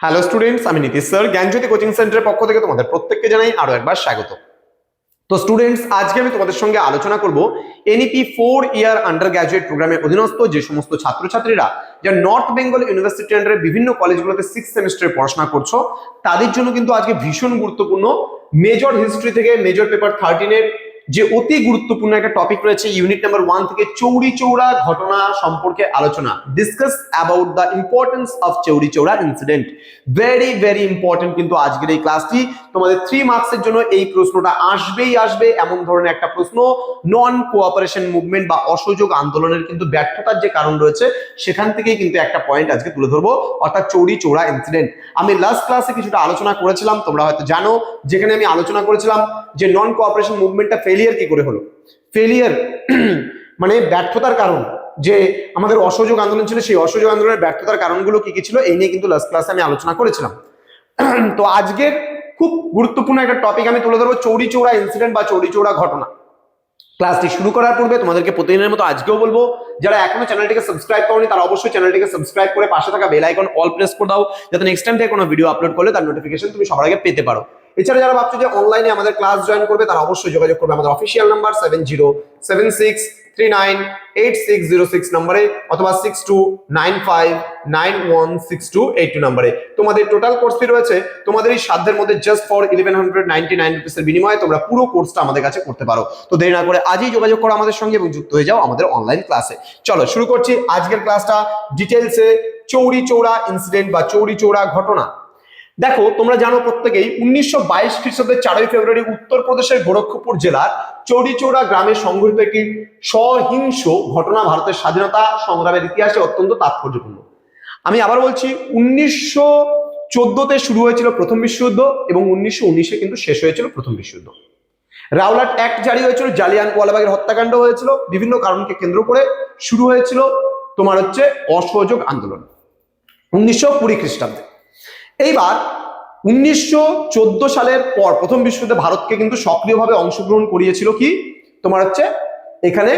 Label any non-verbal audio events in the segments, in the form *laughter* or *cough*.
Hello students আমি Nitish sir. জ্ঞানজ্যোতি coaching সেন্টারের পক্ষ থেকে তোমাদের প্রত্যেককে জানাই আরও একবার স্বাগত। তো স্টুডেন্টস আজকে আমি তোমাদের সঙ্গে আলোচনা করব NEP four year undergraduate প্রোগ্রামের অধীনস্থ যে সমস্ত ছাত্রছাত্রীরা যারা নর্থ বেঙ্গল ইউনিভার্সিটি আন্ডারে বিভিন্ন কলেজগুলোতে সিক্স সেমিস্টারে পড়াশোনা করছ, তাদের জন্য কিন্তু আজকে ভীষণ গুরুত্বপূর্ণ মেজর হিস্ট্রি থেকে মেজর পেপার থার্টিনের যে অতি গুরুত্বপূর্ণ একটা টপিক রয়েছে ইউনিট নাম্বার ওয়ান থেকে চৌরি চৌড়া ঘটনা সম্পর্কে আলোচনা। Discuss about the importance of Chauri Chaura incident very very important কিন্তু আজকের এই ক্লাসটি তোমাদের থ্রি মার্কসের জন্য এই প্রশ্নটা আসবেই আসবে, এমন ধরনের একটা প্রশ্ন। নন কোঅপারেশন মুভমেন্ট বা অসহযোগ আন্দোলনের কিন্তু ব্যর্থতার যে কারণ রয়েছে, সেখান থেকেই কিন্তু একটা পয়েন্ট আজকে তুলে ধরবো, অর্থাৎ চৌরি চৌড়া ইনসিডেন্ট আমি লাস্ট ক্লাসে কিছুটা আলোচনা করেছিলাম, তোমরা হয়তো জানো, যেখানে আমি আলোচনা করেছিলাম যে নন কোঅপারেশন মুভমেন্টটা ফেলিয়ার কি করে হলো? ফেলিয়ার *clears throat* মানে ব্যর্থতার কারণ, যে আমাদের অসহযোগ আন্দোলন ছিল, সেই অসহযোগ আন্দোলনের ব্যর্থতার কারণগুলো কি কি ছিল, এই নিয়ে কিন্তু লাস্ট ক্লাসে আমি আলোচনা করেছিলাম। *clears throat* তো আজকের খুব গুরুত্বপূর্ণ একটা টপিক আমি তুলে ধরবো, চৌরি চৌড়া ইনসিডেন্ট বা চৌরি চৌড়া ঘটনা। ক্লাসটি শুরু করার পূর্বে তোমাদেরকে প্রতিদিনের মতো আজকেও বলব, যারা এখনও চ্যানেলটিকে সাবস্ক্রাইব করনি, তারা অবশ্যই চ্যানেলটিকে সাবস্ক্রাইব করে পাশে থাকা বেল আইকন অল প্রেস করে দাও, যাতে নেক্সট টাইম থেকে কোনো ভিডিও আপলোড করলে তার নোটিফিকেশন তুমি সবার আগে পেতে পারো। এছাড়া যারা ভাবছ যে অনলাইনে আমাদের ক্লাস জয়েন করবে, তারা অবশ্যই যোগাযোগ করবে আমাদের official number seven zero seven six three nine eight six zero six নাম্বারে অথবা six two nine five nine one six two eight two নাম্বারে তোমাদের টোটাল কোর্স ফি রয়েছে, তোমাদের এই সাধ্যের মধ্যে just for eleven hundred ninety nine রুপিসের বিনিময়ে তোমরা পুরো কোর্সটা আমাদের কাছে করতে পারো। তো দেরি না করে আজই যোগাযোগ করো আমাদের সঙ্গে এবং যুক্ত হয়ে যাও আমাদের অনলাইন ক্লাসে চলো, শুরু করছি আজকের ক্লাসটা ডিটেলসে চৌরি চৌড়া ইনসিডেন্ট বা চৌরি চৌড়া ঘটনা। দেখো, তোমরা জানো প্রত্যেকেই, উনিশশো বাইশ খ্রিস্টাব্দের চারই ফেব্রুয়ারি উত্তরপ্রদেশের গোরক্ষপুর জেলার চৌরিচৌড়া গ্রামে সংঘটিত একটি সহিংস ঘটনা ভারতের স্বাধীনতা সংগ্রামের ইতিহাসে অত্যন্ত তাৎপর্যপূর্ণ। আমি আবার বলছি, উনিশশো চোদ্দতে শুরু হয়েছিল প্রথম বিশ্বযুদ্ধ এবং উনিশশো উনিশে কিন্তু শেষ হয়েছিল প্রথম বিশ্বযুদ্ধ। রাওলাট অ্যাক্ট জারি হয়েছিল, জালিয়ান ওয়ালাবাগের হত্যাকাণ্ড হয়েছিল, বিভিন্ন কারণকে কেন্দ্র করে শুরু হয়েছিল তোমার হচ্ছে অসহযোগ আন্দোলন। উনিশশো কুড়ি খ্রিস্টাব্দে। এইবার উনিশশো চোদ্দ সালের পর প্রথম বিশ্বযুদ্ধে ভারতকে কিন্তু সক্রিয়ভাবে অংশগ্রহণ করিয়েছিল কি? তোমার হচ্ছে এখানে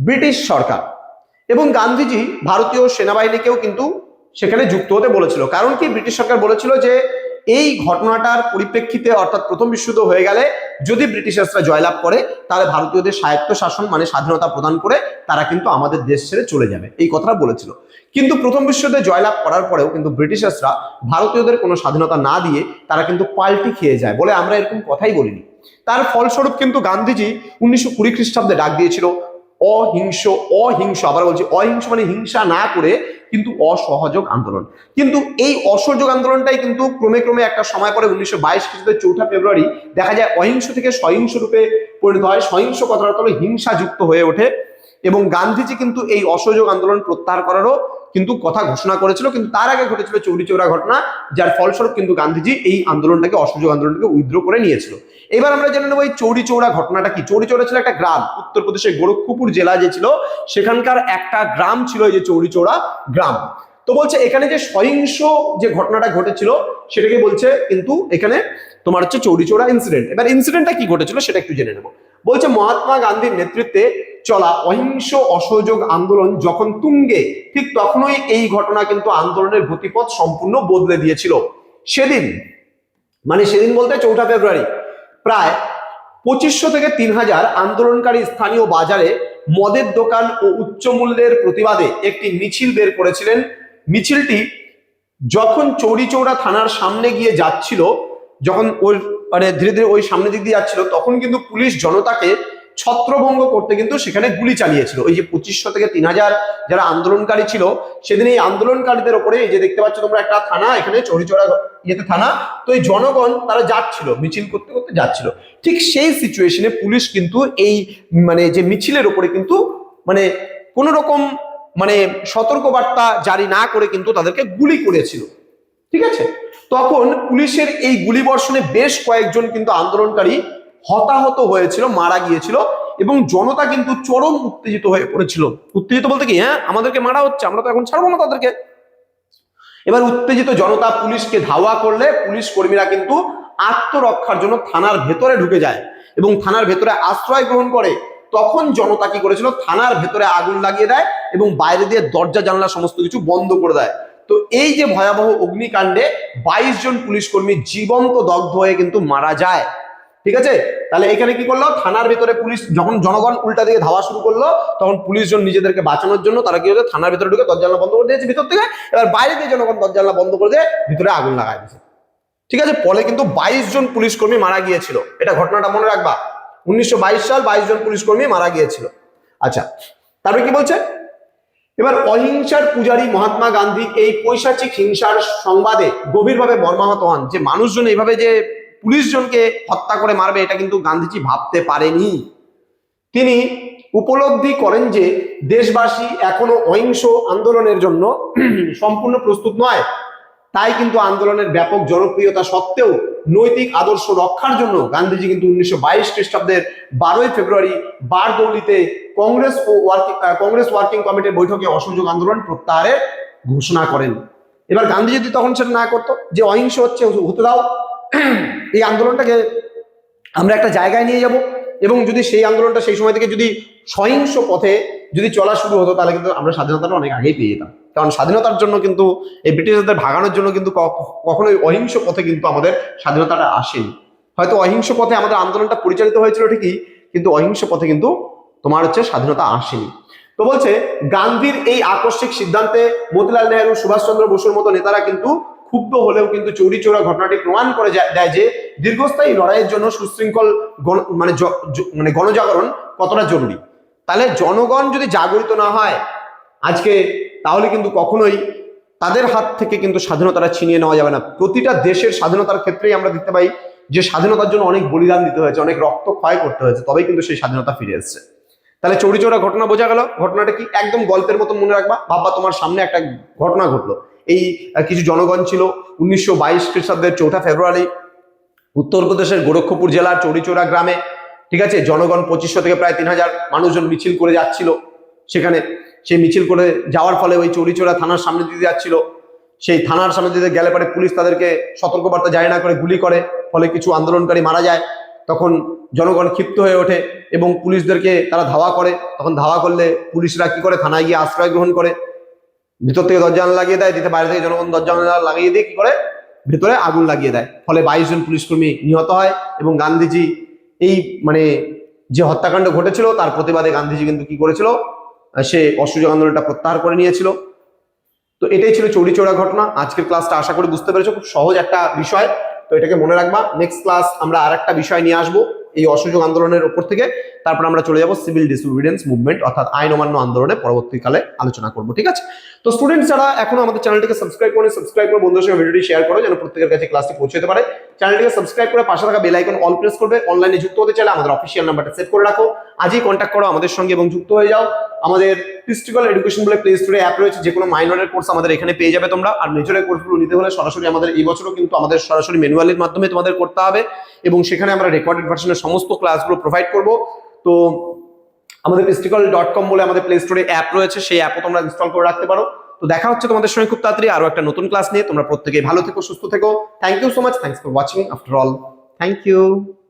ব্রিটিশ সরকার। এবং গান্ধীজি ভারতীয় সেনাবাহিনীকেও কিন্তু সেখানে যুক্ত হতে বলেছিল। কারণ কি? ব্রিটিশ সরকার বলেছিল যে এই ঘটনাটার পরিপ্রেক্ষিতে অর্থাৎ প্রথম বিশ্বযুদ্ধ হয়ে গেলে যদি ব্রিটিশার্সরা জয়লাভ করে, তাহলে ভারতীয়দের স্বায়ত্ত শাসন মানে স্বাধীনতা প্রদান করে তারা কিন্তু আমাদের দেশ ছেড়ে চলে যাবে। এই কথাটা বলেছিল। কিন্তু প্রথম বিশ্বযুদ্ধে জয়লাভ করার পরেও কিন্তু ব্রিটিশার্সরা ভারতীয়দের কোনো স্বাধীনতা না দিয়ে তারা কিন্তু পাল্টি খেয়ে যায় বলে আমরা এরকম কথাই বলিনি। তার ফলস্বরূপ কিন্তু গান্ধীজি উনিশশো কুড়ি খ্রিস্টাব্দে ডাক দিয়েছিল, অহিংস অহিংস, আবার বলছি অহিংস মানে হিংসা না করে কিন্তু অসহযোগ আন্দোলন। কিন্তু এই অসহযোগ আন্দোলনটাই কিন্তু ক্রমে ক্রমে একটা সময় পরে উনিশশো বাইশ খ্রিস্টাব্দের চৌঠা ফেব্রুয়ারি দেখা যায় অহিংস থেকে সহিংস রূপে পরিণত হয়, সহিংস কথাটা হলো হিংসা যুক্ত হয়ে ওঠে। এবং গান্ধীজি কিন্তু এই অসহযোগ আন্দোলন প্রত্যাহার করারও কিন্তু কথা ঘোষণা করেছিল, কিন্তু তার আগে ঘটেছিল চৌরি চৌরা ঘটনা, যার ফলস্বরূপ কিন্তু গান্ধীজি এই আন্দোলনটাকে, অসহযোগ আন্দোলনটাকে উইথড্র করে নিয়েছিল। এবার আমরা জেনে নেব এই চৌরি চৌরা ঘটনাটা কি? চৌরি চৌরা ছিল একটা গ্রাম, উত্তরপ্রদেশের গোরক্ষপুর জেলা যে ছিল, সেখানকার একটা গ্রাম ছিল এই যে চৌরি চৌরা গ্রাম। তো বলছে এখানে যে সহিংস যে ঘটনাটা ঘটেছিল, সেটাকে বলছে কিন্তু এখানে তোমার হচ্ছে চৌরি চৌরা ইনসিডেন্ট এবার ইনসিডেন্টটা কি ঘটেছিল, সেটা একটু জেনে নেব। বলছে মহাত্মা গান্ধীর নেতৃত্বে চলা, অহিংস অসহযোগ আন্দোলন যখন তুঙ্গে, ঠিক তখনই এই ঘটনা কিন্তু আন্দোলনের গতিপথ সম্পূর্ণ বদলে দিয়েছিল। সেদিন মানে সেদিন বলতে চৌঠা ফেব্রুয়ারি, প্রায় পঁচিশশো থেকে তিন হাজার আন্দোলনকারী স্থানীয় বাজারে মদের দোকান ও উচ্চ মূল্যের প্রতিবাদে একটি মিছিল বের করেছিলেন। মিছিলটি যখন চৌরিচৌড়া থানার সামনে গিয়ে যাচ্ছিল, যখন ওই মানে ধীরে ধীরে ওই সামনের দিক দিয়ে যাচ্ছিল, তখন কিন্তু পুলিশ জনতাকে ছত্রভঙ্গ করতে কিন্তু সেখানে গুলি চালিয়েছিল। ওই যে পঁচিশশো থেকে তিন হাজার যারা আন্দোলনকারী ছিল, সেদিন এই আন্দোলনকারীদের ওপরে এই যে দেখতে পাচ্ছ তোমরা একটা থানা, এখানে চৌরিচৌড়া ইয়েতে থানা, তো এই জনগণ তারা যাচ্ছিল, মিছিল করতে করতে যাচ্ছিল। ঠিক সেই সিচুয়েশনে পুলিশ কিন্তু এই মানে যে মিছিলের ওপরে কিন্তু মানে কোন রকম মানে সতর্কবার্তা জারি না করে কিন্তু তাদেরকে গুলি করেছিল। ঠিক আছে? তখন পুলিশের এই গুলিবর্ষণে বেশ কয়েকজন কিন্তু আন্দোলনকারী হতাহত হয়েছিল, মারা গিয়েছিল এবং জনতা কিন্তু চরম উত্তেজিত হয়ে পড়েছিল। উত্তেজিত বলতে কি? হ্যাঁ আমাদেরকে মারা হচ্ছে, আমরা তো এখন ছাড়বো না তাদেরকে। এবার উত্তেজিত জনতা পুলিশকে ধাওয়া করলে পুলিশ কর্মীরা কিন্তু আত্মরক্ষার জন্য থানার ভেতরে ঢুকে যায় এবং থানার ভেতরে আশ্রয় গ্রহণ করে। তখন জনতা কি করেছিল? থানার ভেতরে আগুন লাগিয়ে দেয় এবং বাইরে দিয়ে দরজা, জানলা, সমস্ত কিছু বন্ধ করে দেয়। তো এই যে ভয়াবহ অগ্নিকাণ্ডে বাইশ জন পুলিশ কর্মী জীবন্ত দগ্ধ হয়ে কিন্তু মারা যায়। ঠিক আছে? তাহলে এখানে কি করল? থানার ভিতরে পুলিশ যখন জনগণ উল্টা দিকে ধাওয়া শুরু করল, তখন পুলিশ জন নিজেদেরকে বাঁচানোর জন্য তারা কি হচ্ছে থানার ভিতরে ঢুকে দরজা বন্ধ করে দিয়েছে, ভিতর থেকে। এবার বাইরে দিয়ে জনগণ দরজা বন্ধ করে দিয়ে ভিতরে আগুন লাগাই দিয়েছে। ঠিক আছে? ফলে কিন্তু বাইশ জন পুলিশ কর্মী মারা গিয়েছিল। এটা ঘটনাটা মনে রাখবা। উনিশশো বাইশ সাল বাইশ জন পুলিশ কর্মী মারা গিয়েছিল। আচ্ছা তারপরে কি বলছে? এবার অহিংসার পূজারী মহাত্মা গান্ধী এই পৈশাচিক হিংসার সংবাদে গভীরভাবে মর্মাহত হন। যে মানুষজন এইভাবে যে পুলিশ জনকে হত্যা করে মারবে, এটা কিন্তু গান্ধীজি ভাবতে পারেনি। তিনি উপলব্ধি করেন যে দেশবাসী এখনও অহিংস আন্দোলনের জন্য *clears throat* সম্পূর্ণ প্রস্তুত নয়। তাই কিন্তু আন্দোলনের ব্যাপক জনপ্রিয়তা সত্ত্বেও নৈতিক আদর্শ রক্ষার জন্য গান্ধীজি কিন্তু উনিশশো বাইশ খ্রিস্টাব্দের বারোই ফেব্রুয়ারি বারদৌলিতে কংগ্রেস ও ওয়ার্কিং কংগ্রেস ওয়ার্কিং কমিটির বৈঠকে অসহযোগ আন্দোলন প্রত্যাহারের ঘোষণা করেন। এবার গান্ধী যদি তখন সেটা না করতো, যে অহিংস হচ্ছে, হতে দাও। এই আন্দোলনটাকে আমরা একটা জায়গায় নিয়ে যাব এবং যদি সেই আন্দোলনটা সেই সময় থেকে যদি সহিংস পথে যদি চলা শুরু হতো, তাহলে কিন্তু আমরা স্বাধীনতাটা অনেক আগেই পেয়ে যেতাম। কারণ স্বাধীনতার জন্য কিন্তু, এই ব্রিটিশদের ভাগানোর জন্য কিন্তু কখনোই অহিংস পথে কিন্তু আমাদের স্বাধীনতাটা আসেনি। হয়তো অহিংস পথে আমাদের আন্দোলনটা পরিচালিত হয়েছিল ঠিকই, কিন্তু অহিংস পথে কিন্তু তোমার হচ্ছে স্বাধীনতা আসেনি। তো বলছে, গান্ধীর এই আকস্মিক সিদ্ধান্তে মতিলাল নেহরু সুভাষচন্দ্র বসুর মতো নেতারা কিন্তু ক্ষুব্ধ হলেও কিন্তু চৌরি চৌরা ঘটনাটি প্রমাণ করে দেয় যে দীর্ঘস্থায়ী লড়াইয়ের জন্য সুশৃঙ্খল মানে মানে গণজাগরণ কতটা জরুরি? তাহলে জনগণ যদি জাগরিত না হয় আজকে, তাহলে কিন্তু কখনোই তাদের হাত থেকে কিন্তু স্বাধীনতাটা ছিনিয়ে নেওয়া যাবে না। প্রতিটা দেশের স্বাধীনতার ক্ষেত্রেই আমরা দেখতে পাই যে স্বাধীনতার জন্য অনেক বলিদান দিতে হয়েছে, অনেক রক্ত ক্ষয় করতে হয়েছে, তবেই কিন্তু সেই স্বাধীনতা ফিরে এসেছে। তাহলে চৌরি চৌরা ঘটনা বোঝা গেল, ঘটনাটা কি একদম গল্পের মতো মনে রাখবা? ভাববা তোমার সামনে একটা ঘটনা ঘটলো। এই কিছু জনগণ ছিল। উনিশশো বাইশ খ্রিস্টাব্দের চৌঠা ফেব্রুয়ারি উত্তরপ্রদেশের গোরক্ষপুর জেলার চৌরিচৌরা গ্রামে, ঠিক আছে, জনগণ পঁচিশশো থেকে প্রায় তিন হাজার মানুষজন মিছিল করে যাচ্ছিল। সেখানে সেই মিছিল করে যাওয়ার ফলে ওই চৌরিচৌরা থানার সামনে দিতে যাচ্ছিল। সেই থানার সামনে দিতে গেলে পরে পুলিশ তাদেরকে সতর্কবার্তা জারি না করে গুলি করে, ফলে কিছু আন্দোলনকারী মারা যায়। তখন জনগণ ক্ষিপ্ত হয়ে ওঠে এবং পুলিশদেরকে তারা ধাওয়া করে। তখন ধাওয়া করলে পুলিশরা কি করে? থানায় গিয়ে আশ্রয় গ্রহণ করে। ভিতর থেকে দরজা লাগিয়ে দেয়, দিতে বাইরে থেকে জনগণ দরজা লাগিয়ে দিয়ে কি করে? ভেতরে আগুন লাগিয়ে দেয়। ফলে বাইশ জন পুলিশ কর্মী নিহত হয় এবং গান্ধীজি এই মানে যে হত্যাকাণ্ড ঘটেছিল, তার প্রতিবাদে গান্ধীজি কিন্তু কি করেছিল? সে অসহযোগ আন্দোলনটা প্রত্যাহার করে নিয়েছিল। তো এটাই ছিল চৌরি চৌরা ঘটনা। আজকের ক্লাসটা আশা করি বুঝতে পেরেছ, খুব সহজ একটা বিষয়। তো এটাকে মনে রাখবা। নেক্সট ক্লাস আমরা আর বিষয় নিয়ে আসব। এই অসহযোগ আন্দোলনের উপর থেকে। তারপর আমরা চলে যাব সিভিল ডিসঅবিডিয়েন্স মুভমেন্ট অর্থাৎ আইন অমান্য আন্দোলনে পরবর্তীকালে আলোচনা করব, ঠিক আছে? তো স্টুডেন্টস যারা এখন আমাদের চ্যানেলটিকে সাবস্ক্রাইব করে সাবস্ক্রাইব করে বন্ধুদের সঙ্গে ভিডিওটি শেয়ার করো, যেন প্রত্যেকের কাছে ক্লাসটি পৌঁছতে পারে। চ্যানেলটিকে সাবস্ক্রাইব করে পাশে থাকা বেল আইকন অল প্রেস করবে। অনলাইনে যুক্ত হতে চাইলে আমাদের অফিসিয়াল নাম্বারটা সেভ করে রাখো। আজই কন্ট্যাক্ট করো আমাদের সঙ্গে এবং যুক্ত হয়ে যাও। আমাদের ফিস্টিক্যাল এডুকেশন বলে প্লে স্টোরে অ্যাপ রয়েছে, যে কোনো মাইনরের কোর্স আমাদের এখানে পেয়ে যাবে তোমরা। আর মেজরের কোর্সগুলো নিতে হলে সরাসরি আমাদের এই বছরও কিন্তু আমাদের সরাসরি ম্যানুয়ালের মাধ্যমে তোমাদের করতে হবে। এবং সেখানে আমরা রেকর্ডেড ভার্সনের সমস্ত ক্লাসগুলো প্রোভাইড করব। তো আমাদের ফিস্টিক্যাল ডট কম বলে আমাদের প্লে স্টোরে অ্যাপ রয়েছে, সেই অ্যাপও তোমরা ইনস্টল করে রাখতে পারো। তো দেখা হচ্ছে তোমাদের সঙ্গে খুব তাড়াতাড়ি আরও একটা নতুন ক্লাস নিয়ে। তোমরা প্রত্যেকেই ভালো থেকো, সুস্থ থেকো। Thank you so much thanks for watching after all thank you